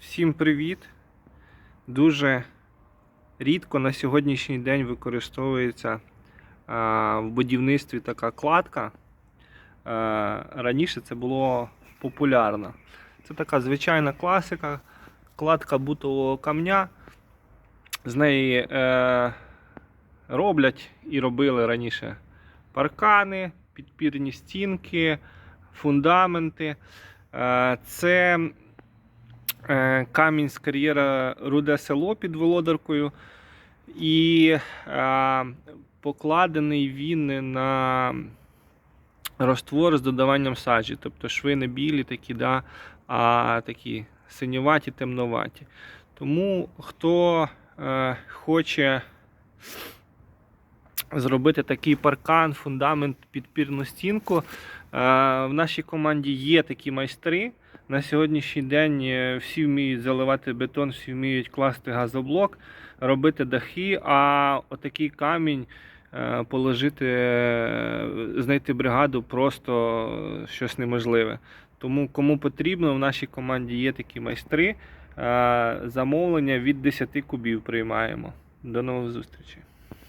Всім привіт! Дуже рідко на сьогоднішній день використовується а, в будівництві така кладка. А, раніше це було популярно. Це така звичайна класика, кладка бутового камня. З неї е, роблять і робили раніше паркани, підпірні стінки, фундаменти. Е, це камінь з кар'єра Руде село під Володаркою. І е, покладений він на роствор з додаванням саджі. Тобто шви не білі такі, да, а такі синюваті, темноваті. Тому хто е, хоче зробити такий паркан, фундамент, підпірну стінку. Е, В нашій команді є такі майстри. На сьогоднішній день е, всі вміють заливати бетон, всі вміють класти газоблок, робити дахи, а отакий камінь е, положити, знайти бригаду просто щось неможливе. Тому кому потрібно, в нашій команді є такі майстри. Замовлення від 10 кубів приймаємо. До нових зустрічей.